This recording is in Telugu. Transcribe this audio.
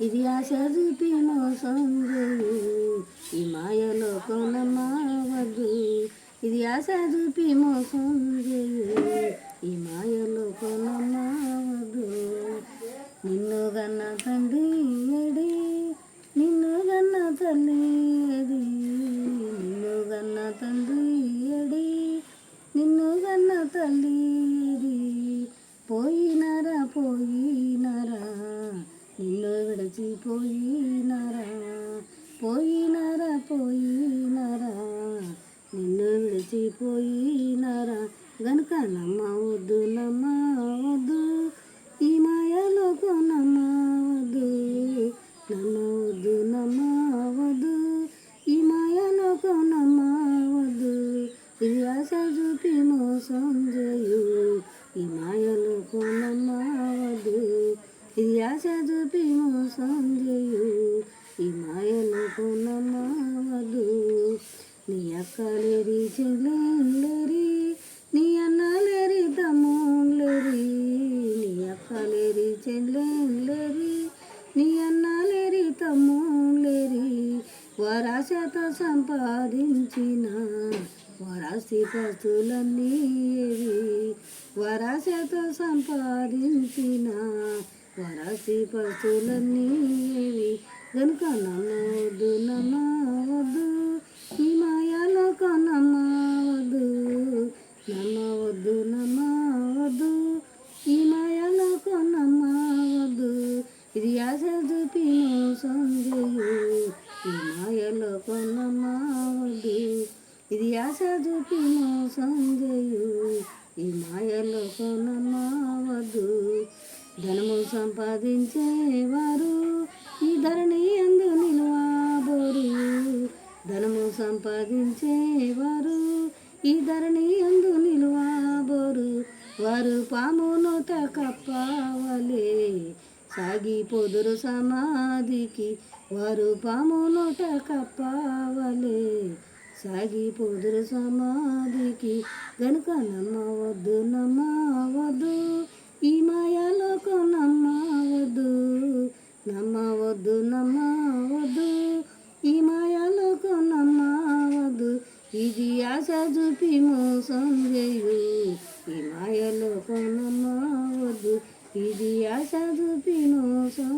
ఇది ఆశదిపినో సంగు ఈ మాయలో కొనమావద్దు ఇది ఆశదిపిమో సంగు ఈ మాయలో కొనమావద్దు నిన్ను గన్న నిన్ను పోయినరా? పోయినరా పోయినరా? నిన్ను విడిచిపోయినారా గనుక నమ్మ వద్దు నమ్మ వద్దు. ఈ మాయలోకు నమ్మ వద్దు. నమ్మ వద్దు నమ్మ వద్దు. ఈ మాయలోకు నమ్మ వద్దు. ఇది ఆశ చూపి మోసం చేయు. ఈ మాయలోకు నమ్మ వద్దు. ఇది ఆశ చూపి సంధ్యయు ఈ మాయలు కొనమావదు నీ అక్కలేరి చెల్లెలేరి నీ అన్నలేరి తమ్ముళ్ళేరి నీ అక్కలేరి చెల్లెలేరి నీ అన్నలేరి తమ్ముళ్ళేరి వరాశత సంపాదించిన వరాసి పస్తులన్నీ వరాశత సంపాదించిన వరాసి పస్తులన్నీ గనుక నమ్మవద్దు నమ్మవద్దు ఈ మాయాలోక నమ్మవద్దు నమ్మవద్దు నమ్మవద్దు ఈ మాయాలోక నమ్మవద్దు ఇది ఆశ చూపిను సంజయు ఈ మాయలోక నమ్మవద్దు ఇది ఆశ చూపిను సంజయు ఈ మాయలోక నమ్మవద్దు ధనము సంపాదించేవారు ఈ ధరణి ఎందు నిలవబోరు ధనము సంపాదించేవారు ఈ ధరణి ఎందు నిలువబోరు వారు పామునోట కప్పవలే కప్పవలే సాగిపోదురు సమాధికి. వారు పామునోట కప్పవలే కప్పవలే సాగిపోదురు సమాధికి. గనుక నమ్మవద్దు నమ్మవద్దు ఈ మాయాలోక నమ్మవద్దు నమ్మవద్దు నమ్మవద్దు. ఈ మాయాలోక నమ్మవద్దు ఇది ఆశ చూపి మోసం చేయు. ఈ మాయలోక నమ్మవద్దు ఇది ఆశ చూపి మోసం